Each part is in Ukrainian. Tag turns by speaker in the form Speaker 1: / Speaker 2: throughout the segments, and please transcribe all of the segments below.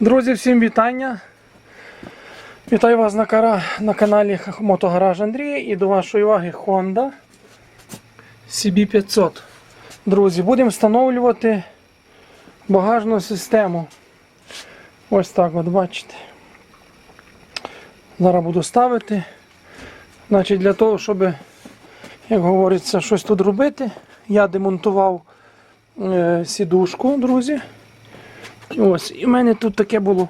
Speaker 1: Друзі, всім вітання. Вітаю вас на, кара... на каналі Мотогараж Андрія і до вашої уваги Honda CB500. Друзі, будемо встановлювати багажну систему. Ось так от бачите. Зараз буду ставити. Значить, для того, щоб, як говориться, щось тут робити, я демонтував е, сідушку, друзі. Ось, і в мене тут таке було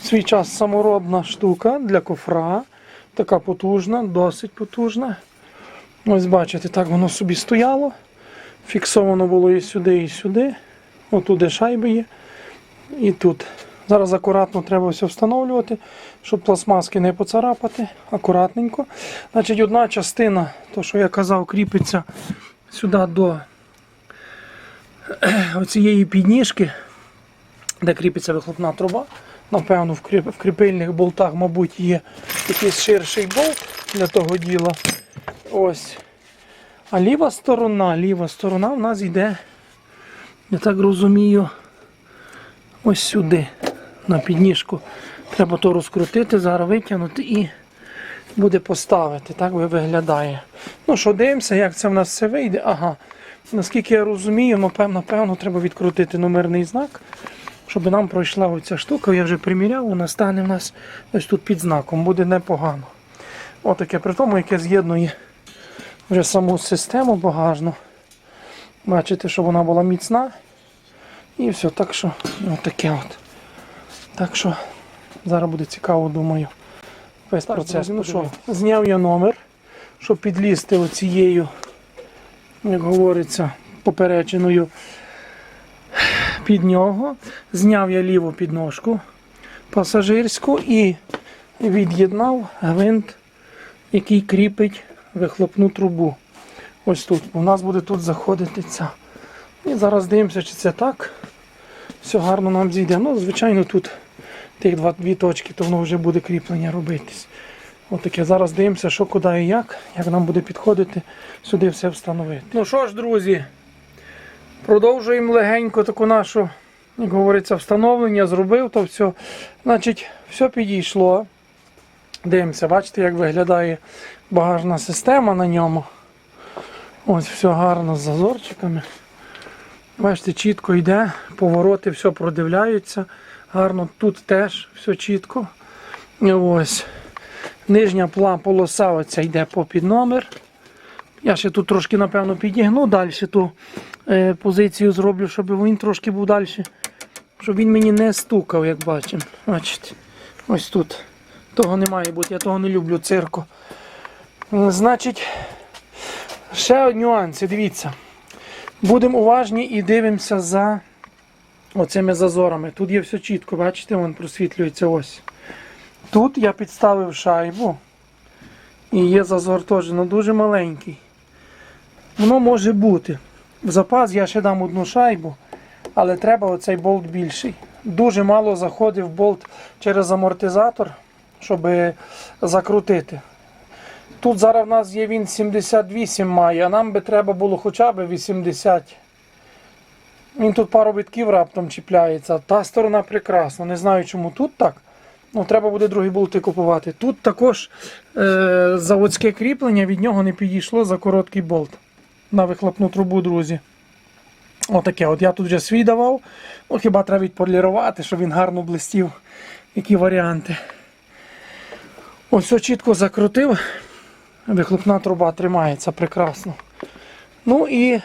Speaker 1: в свій час саморобна штука для кофра. Така потужна, досить потужна. Ось бачите, так воно собі стояло. Фіксовано було і сюди, і сюди. Отуди шайби є. І тут. Зараз акуратно треба все встановлювати, щоб пластмаски не поцарапати. Акуратненько. Значить, одна частина, то що я казав, кріпиться сюди до оцієї підніжки де кріпиться вихлопна труба. Напевно, в кріп- в кріпильних болтах, мабуть, є якийсь ширший болт для того діла. Ось. А ліва сторона, ліва сторона в нас йде, я так розумію, ось сюди, на підніжку. Треба то розкрутити, зараз витягнути і буде поставити. Так виглядає. Ну що, дивимося, як це в нас все вийде. Ага. Наскільки я розумію, напевно, напевно, треба відкрутити номерний знак щоб нам пройшла оця штука, я вже приміряв, вона стане в нас ось тут під знаком, буде непогано. Отаке, при тому, яке з'єднує вже саму систему багажну. Бачите, щоб вона була міцна. І все, так що отаке от. Так що зараз буде цікаво, думаю. Весь процес. Ну що, зняв я номер, щоб підлізти оцією, як говориться, поперечиною під нього. Зняв я ліву підножку пасажирську і від'єднав гвинт, який кріпить вихлопну трубу. Ось тут. У нас буде тут заходити ця. І зараз дивимося, чи це так. Все гарно нам зійде. Ну, звичайно, тут тих дві точки, то воно вже буде кріплення робитись. Отаке. Зараз дивимося, що куди і як, як нам буде підходити сюди все встановити. Ну що ж, друзі, Продовжуємо легенько таку нашу, як говориться, встановлення, зробив то все. Значить, все підійшло. Дивимося, бачите, як виглядає багажна система на ньому. Ось все гарно з зазорчиками. Бачите, чітко йде, повороти, все продивляються. Гарно тут теж все чітко. Ось. Нижня полоса оця йде по під номер. Я ще тут трошки, напевно, підігну далі ту е, позицію зроблю, щоб він трошки був далі. Щоб він мені не стукав, як бачимо. Бачите, ось тут. Того не має бути, я того не люблю цирку. Значить, ще нюанси, дивіться. Будемо уважні і дивимося за оцими зазорами. Тут є все чітко, бачите, вон просвітлюється ось. Тут я підставив шайбу. І є зазор теж, але дуже маленький. Воно може бути. В запас я ще дам одну шайбу, але треба оцей болт більший. Дуже мало заходив болт через амортизатор, щоб закрутити. Тут зараз в нас є він 78 має, а нам би треба було хоча б 80. Він тут пару битків раптом чіпляється. Та сторона прекрасна. Не знаю, чому тут так. Ну, треба буде другі болти купувати. Тут також е, заводське кріплення від нього не підійшло за короткий болт на вихлопну трубу, друзі. Отаке. От я тут вже свій давав. Ну, хіба треба відполірувати, щоб він гарно блистів. Які варіанти. Ось все чітко закрутив. Вихлопна труба тримається прекрасно. Ну і,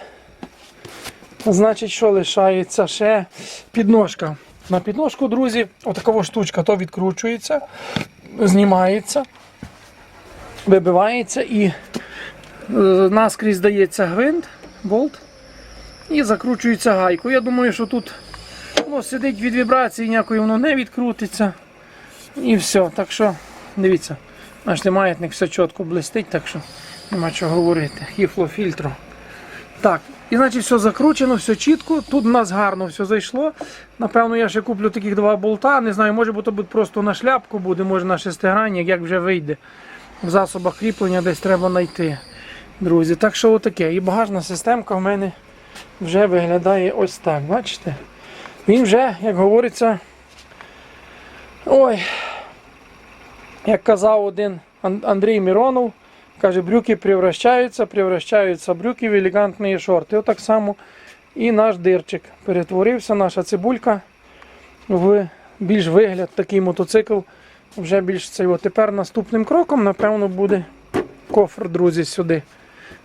Speaker 1: значить, що лишається ще підножка. На підножку, друзі, отакова штучка, то відкручується, знімається, вибивається і наскрізь дається гвинт, болт і закручується гайкою. Я думаю, що тут воно сидить від вібрації, ніякої воно не відкрутиться. І все. Так що, дивіться, наш маятник все чітко блистить, так що нема чого говорити. Хіфло фільтру. Так, і значить все закручено, все чітко. Тут у нас гарно все зайшло. Напевно, я ще куплю таких два болта. Не знаю, може бути просто на шляпку буде, може на шестигранник, як вже вийде. В засобах кріплення десь треба знайти. Друзі, так що отаке. І багажна системка в мене вже виглядає ось так. Бачите? Він вже, як говориться, Ой, як казав один Андрій Міронов, каже, брюки превращаються, превращаються брюки в елегантні шорти. Отак само і наш дирчик перетворився, наша цибулька в більш вигляд, такий мотоцикл. Вже більш цей. Тепер наступним кроком, напевно, буде кофр, друзі, сюди.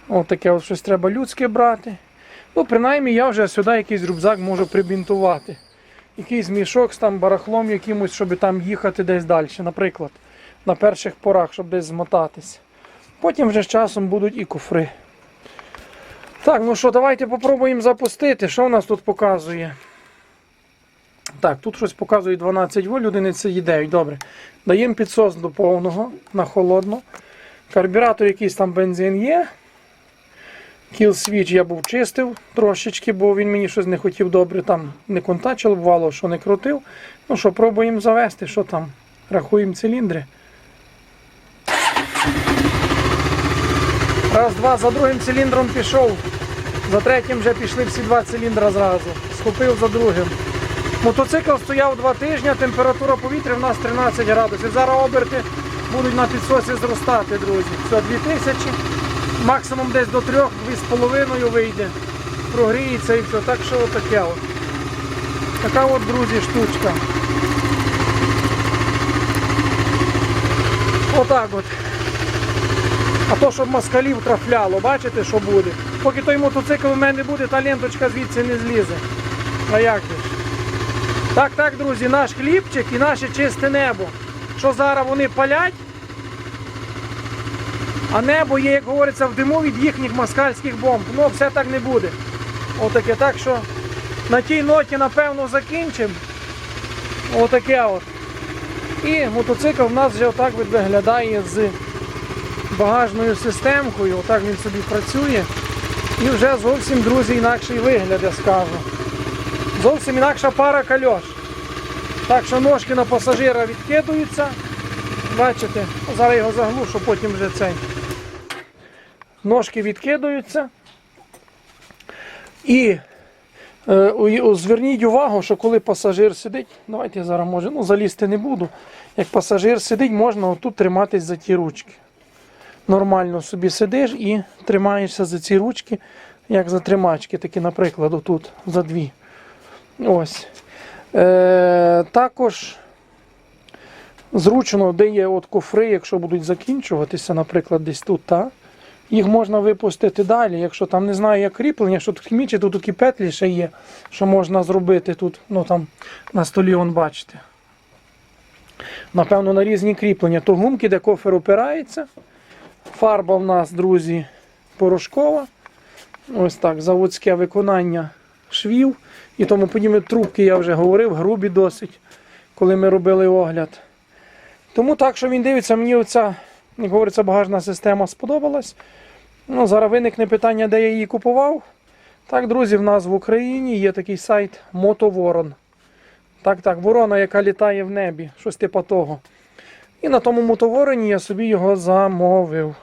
Speaker 1: От таке от щось треба людське брати. Ну, принаймні, я вже сюди якийсь рюкзак можу прибінтувати. Якийсь мішок з там барахлом якимось, щоб там їхати десь далі, наприклад, на перших порах, щоб десь змотатись. Потім вже з часом будуть і куфри. Так, ну що, давайте попробуємо запустити. Що в нас тут показує? Так, тут щось показує 12 вольт, одиниці є 9. Добре. Даємо підсос до повного на холодно. Карбюратор якийсь там бензин є. Kill switch я був чистив трошечки, бо він мені щось не хотів добре там не контачило, бувало, що не крутив. Ну що, пробуємо завести, що там. Рахуємо циліндри. Раз, два, за другим циліндром пішов. За третім вже пішли всі два циліндра зразу. Схопив за другим. Мотоцикл стояв два тижні, температура повітря в нас 13 градусів. Зараз оберти будуть на підсосі зростати, друзі. Все, 2000, максимум десь до 3, 2,5 вийде. Прогріється і все. Так що отаке от. Така от, друзі, штучка. Отак от. А то, щоб москалів трафляло, бачите, що буде? Поки той мотоцикл у мене буде, та ленточка звідси не злізе. А як же ж? Так, так, друзі, наш хлібчик і наше чисте небо. Що зараз вони палять, а небо є, як говориться, в диму від їхніх москальських бомб. Ну, все так не буде. Отаке. Так що на тій ноті, напевно, закінчимо. Отаке от. І мотоцикл в нас вже отак от виглядає з багажною системкою. Отак він собі працює. І вже зовсім, друзі, інакший вигляд, я скажу. Зовсім інакша пара кольош. Так що ножки на пасажира відкидуються. Бачите, зараз його заглушу, потім вже цей. Ножки відкидуються. І е, зверніть увагу, що коли пасажир сидить, давайте я зараз може, ну залізти не буду. Як пасажир сидить, можна отут триматись за ті ручки. Нормально собі сидиш і тримаєшся за ці ручки, як за тримачки, такі, наприклад, отут за дві. Ось. Е, також зручно, де є от кофри, якщо будуть закінчуватися, наприклад, десь тут, та, їх можна випустити далі. Якщо там не знаю, як кріплення, що тут хімічі, тут такі петлі ще є, що можна зробити тут, ну там на столі, он бачите. Напевно, на різні кріплення. То гумки, де кофер опирається. Фарба в нас, друзі, порошкова. Ось так, заводське виконання швів і тому подібне трубки, я вже говорив, грубі досить, коли ми робили огляд. Тому так, що він дивиться, мені оця, як говориться, багажна система сподобалась. Ну, зараз виникне питання, де я її купував. Так, друзі, в нас в Україні є такий сайт Мотоворон. Так, так, ворона, яка літає в небі, щось типу того. І на тому мотовороні я собі його замовив.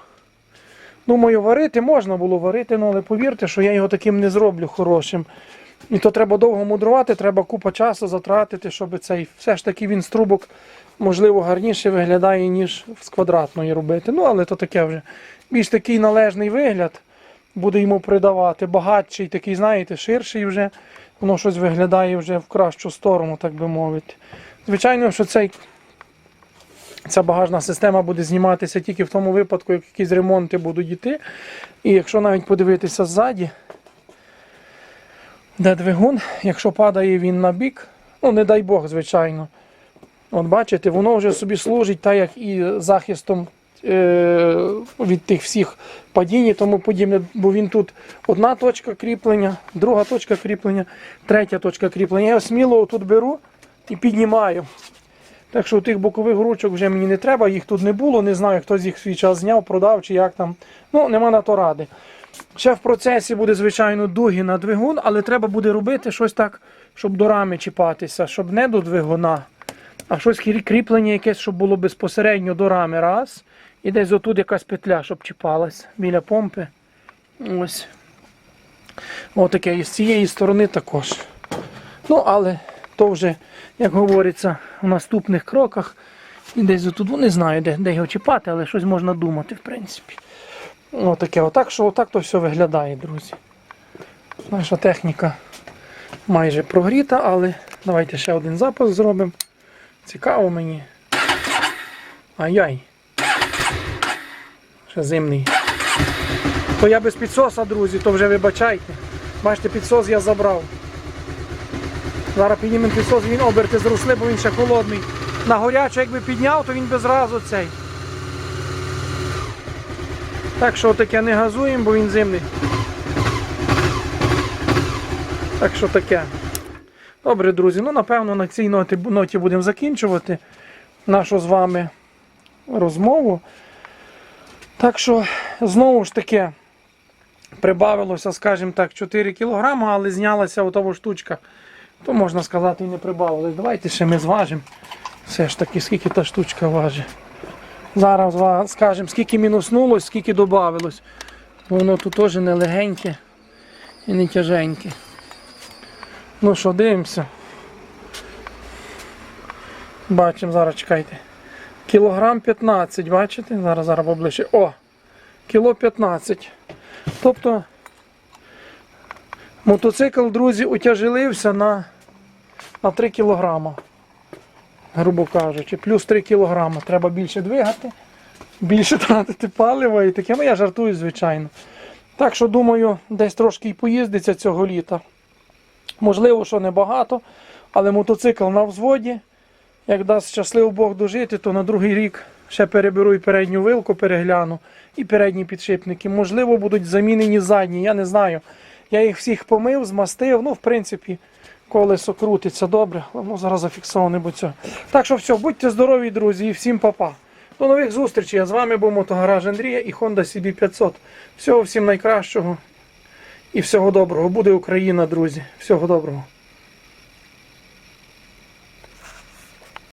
Speaker 1: Думаю, варити можна було варити, ну, але повірте, що я його таким не зроблю хорошим. І то треба довго мудрувати, треба купа часу затратити, щоб цей все ж таки він з трубок, можливо, гарніше виглядає, ніж з квадратної робити. Ну, але то таке вже більш такий належний вигляд буде йому придавати. Багатший, такий, знаєте, ширший вже. Воно щось виглядає вже в кращу сторону, так би мовити. Звичайно, що цей Ця багажна система буде зніматися тільки в тому випадку, як якісь ремонти будуть йти. І якщо навіть подивитися ззаді, де двигун, якщо падає він на бік, ну не дай Бог, звичайно. От бачите, воно вже собі служить так, як і захистом е- від тих всіх падінь і тому подібне, бо він тут одна точка кріплення, друга точка кріплення, третя точка кріплення. Я сміло тут беру і піднімаю. Так що тих бокових ручок вже мені не треба, їх тут не було. Не знаю, хто з їх свій час зняв, продав чи як там. Ну, нема на то ради. Ще в процесі буде, звичайно, дуги на двигун, але треба буде робити щось так, щоб до рами чіпатися, щоб не до двигуна, а щось кріплення якесь, щоб було безпосередньо до рами. Раз. І десь отут якась петля, щоб чіпалась біля помпи. Ось. Отаке. І з цієї сторони також. Ну, але то вже, як говориться, в наступних кроках. І десь тут, ну, не знаю, де, де його чіпати, але щось можна думати, в принципі. Отаке, отак, що отак то все виглядає, друзі. Наша техніка майже прогріта, але давайте ще один запуск зробимо. Цікаво мені. Ай-яй. Ще зимний. То я без підсоса, друзі, то вже вибачайте. Бачите, підсос я забрав. Зараз піднімемо підсос, він оберти зросли, бо він ще холодний. На горячу, якби підняв, то він без разу цей. Так що таке не газуємо, бо він зимний. Так що таке. Добре, друзі. Ну, напевно, на цій ноті, ноті будемо закінчувати нашу з вами розмову. Так що, знову ж таки, прибавилося, скажімо так, 4 кг, але знялася отова штучка. То можна сказати і не прибавилось. Давайте ще ми зважимо. Все ж таки, скільки та штучка важить. Зараз скажемо, скільки мінуснулось, скільки додавилось. Воно тут теж не легеньке і не тяженьке. Ну що, дивимося. Бачимо, зараз чекайте. Кілограм 15, бачите? Зараз зараз поближче. О! Кіло 15. Тобто мотоцикл, друзі, утяжелився на, на 3 кілограма. Грубо кажучи, плюс 3 кілограма. Треба більше двигати, більше тратити палива і таке. Ну я жартую, звичайно. Так що думаю, десь трошки і поїздиться цього літа. Можливо, що небагато, але мотоцикл на взводі. Як дасть щасливо Бог дожити, то на другий рік ще переберу і передню вилку, перегляну, і передні підшипники. Можливо, будуть замінені задні, я не знаю. Я їх всіх помив, змастив. Ну, в принципі, колесо крутиться добре, воно зараз зафіксоване, бо це. Так що все, будьте здорові, друзі, і всім па-па. До нових зустрічей. Я з вами був Мотогараж Андрія і Honda CB500. Всього всім найкращого і всього доброго. Буде Україна, друзі. Всього доброго.